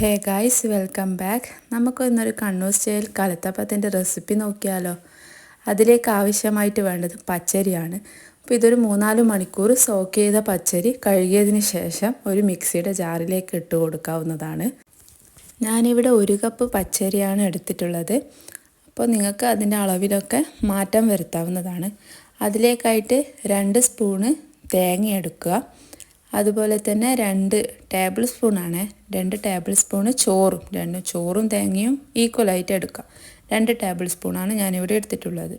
Hey guys welcome back നമുക്ക് ഇന്നൊരു Kannur style കലത്തപ്പത്തിന്റെ recipe നോക്കിയാലോ? അതിലേക്ക് ആവശ്യമായിട്ട് വേണ്ടത് പച്ചരിയാണ്. അപ്പോൾ ഇതൊരു മൂന്നാൽ മണിക്കൂർ സോക്ക് ചെയ്ത പച്ചരി കഴുകിയതിന് ശേഷം ഒരു മിക്സിയുടെ ജാറിലേക്ക് ഇട്ട് കൊടുക്കാവുന്നതാണ്. ഞാനിവിടെ ഒരു കപ്പ് പച്ചരിയാണ് എടുത്തിട്ടുള്ളത്. അപ്പോൾ നിങ്ങൾക്ക് അതിന്റെ അളവിലൊക്കെ മാറ്റം വരുത്താവുന്നതാണ്. അതിലേക്കായിട്ട് രണ്ട് സ്പൂണ് തേങ്ങ എടുക്കുക. അതുപോലെ തന്നെ രണ്ട് ടേബിൾ സ്പൂണാണ് രണ്ട് ടേബിൾ സ്പൂണ് ചോറും. രണ്ട് ചോറും തേങ്ങയും ഈക്വലായിട്ട് എടുക്കുക രണ്ട് ടേബിൾ സ്പൂണാണ് ഞാനിവിടെ എടുത്തിട്ടുള്ളത്.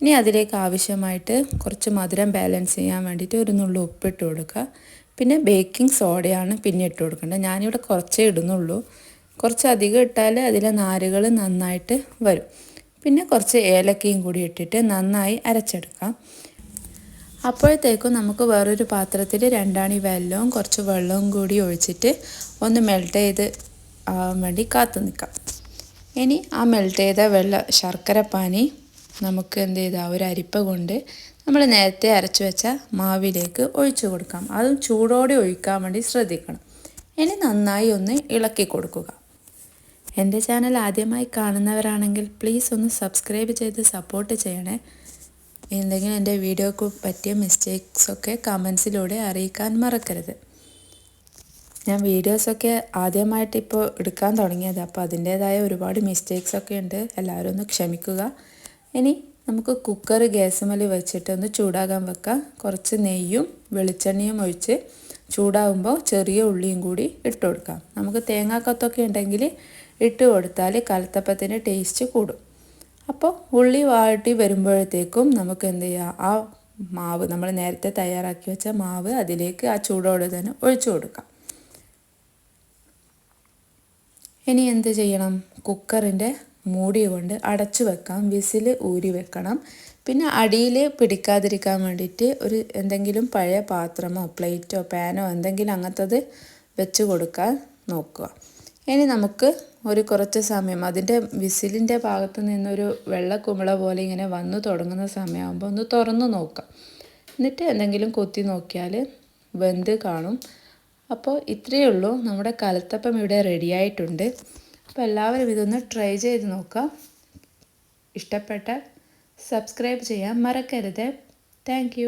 ഇനി അതിലേക്ക് ആവശ്യമായിട്ട് കുറച്ച് മധുരം ബാലൻസ് ചെയ്യാൻ വേണ്ടിയിട്ട് ഒരു നുള്ളു ഉപ്പിട്ട് കൊടുക്കുക. പിന്നെ ബേക്കിംഗ് സോഡയാണ് പിന്നെ ഇട്ട് കൊടുക്കേണ്ടത്. ഞാനിവിടെ കുറച്ചേ ഇടുന്നുള്ളൂ. കുറച്ച് അധികം ഇട്ടാൽ അതിലെ നാരുകൾ നന്നായിട്ട് വരും. പിന്നെ കുറച്ച് ഏലക്കയും കൂടി ഇട്ടിട്ട് നന്നായി അരച്ചെടുക്കാം. അപ്പോഴത്തേക്കും നമുക്ക് വേറൊരു പാത്രത്തിൽ രണ്ടാണി വെല്ലവും കുറച്ച് വെള്ളവും കൂടി ഒഴിച്ചിട്ട് ഒന്ന് മെൽറ്റ് ചെയ്ത് ആവാൻ വേണ്ടി കാത്തു നിൽക്കാം. ഇനി ആ മെൽറ്റ് ചെയ്ത വെള്ള ശർക്കര പാനി നമുക്ക് എന്ത് ചെയ്താൽ ഒരു അരിപ്പ കൊണ്ട് നമ്മൾ നേരത്തെ അരച്ചു വെച്ച മാവിലേക്ക് ഒഴിച്ചു കൊടുക്കാം. അതും ചൂടോടെ ഒഴിക്കാൻ വേണ്ടി ശ്രദ്ധിക്കണം. ഇനി നന്നായി ഒന്ന് ഇളക്കി കൊടുക്കുക. എന്റെ ചാനൽ ആദ്യമായി കാണുന്നവരാണെങ്കിൽ പ്ലീസ് ഒന്ന് സബ്സ്ക്രൈബ് ചെയ്ത് സപ്പോർട്ട് ചെയ്യണേ. എന്തെങ്കിലും എന്റെ വീഡിയോക്ക് പറ്റിയ മിസ്റ്റേക്സൊക്കെ കമൻസിലൂടെ അറിയിക്കാൻ മറക്കരുത്. ഞാൻ വീഡിയോസൊക്കെ ആദ്യമായിട്ട് ഇപ്പോൾ എടുക്കാൻ തുടങ്ങിയത്. അപ്പോൾ അതിന്റേതായ ഒരുപാട് മിസ്റ്റേക്സൊക്കെ ഉണ്ട്. എല്ലാവരും ഒന്ന് ക്ഷമിക്കുക. ഇനി നമുക്ക് കുക്കർ ഗ്യാസുമൽ വെച്ചിട്ട് ഒന്ന് ചൂടാകാൻ വെക്കാം. കുറച്ച് നെയ്യും വെളിച്ചെണ്ണയും ഒഴിച്ച് ചൂടാകുമ്പോൾ ചെറിയ ഉള്ളിയും കൂടി ഇട്ട് കൊടുക്കാം. നമുക്ക് തേങ്ങാക്കത്തൊക്കെ ഉണ്ടെങ്കിൽ ഇട്ട് കൊടുത്താൽ കലത്തപ്പത്തിന്റെ ടേസ്റ്റ് കൂടും. അപ്പോൾ ഉള്ളി വാട്ടി വരുമ്പോഴത്തേക്കും നമുക്ക് എന്ത് ചെയ്യാം? ആ മാവ് നമ്മൾ നേരത്തെ തയ്യാറാക്കി വെച്ച മാവ് അതിലേക്ക് ആ ചൂടോടെ തന്നെ ഒഴിച്ചു കൊടുക്കാം. ഇനി എന്ത് ചെയ്യണം? കുക്കറിന്റെ മൂടി കൊണ്ട് അടച്ചു വെക്കാം. വിസിൽ ഊരി വെക്കണം. പിന്നെ അടിയിൽ പിടിക്കാതിരിക്കാൻ വേണ്ടിയിട്ട് ഒരു എന്തെങ്കിലും പഴയ പാത്രമോ പ്ലേറ്റോ പാനോ എന്തെങ്കിലും അങ്ങനത്തത് വെച്ച് കൊടുക്കാൻ നോക്കുക. ഇനി നമുക്ക് ഒരു കുറച്ച് സമയം അതിന്റെ വിസിലിന്റെ ഭാഗത്ത് നിന്നൊരു വെള്ളക്കുമിള പോലെ ഇങ്ങനെ വന്നു തുടങ്ങുന്ന സമയമാകുമ്പോൾ ഒന്ന് തുറന്നു നോക്കാം. എന്നിട്ട് എന്തെങ്കിലും കൊത്തി നോക്കിയാൽ വെന്ത് കാണും. അപ്പോൾ ഇത്രയേ ഉള്ളൂ. നമ്മുടെ കലത്തപ്പം ഇവിടെ റെഡിയായിട്ടുണ്ട് അപ്പോൾ എല്ലാവരും ഇതൊന്ന് ട്രൈ ചെയ്ത് നോക്കാം. ഇഷ്ടപ്പെട്ട സബ്സ്ക്രൈബ് ചെയ്യാൻ മറക്കരുത്. താങ്ക്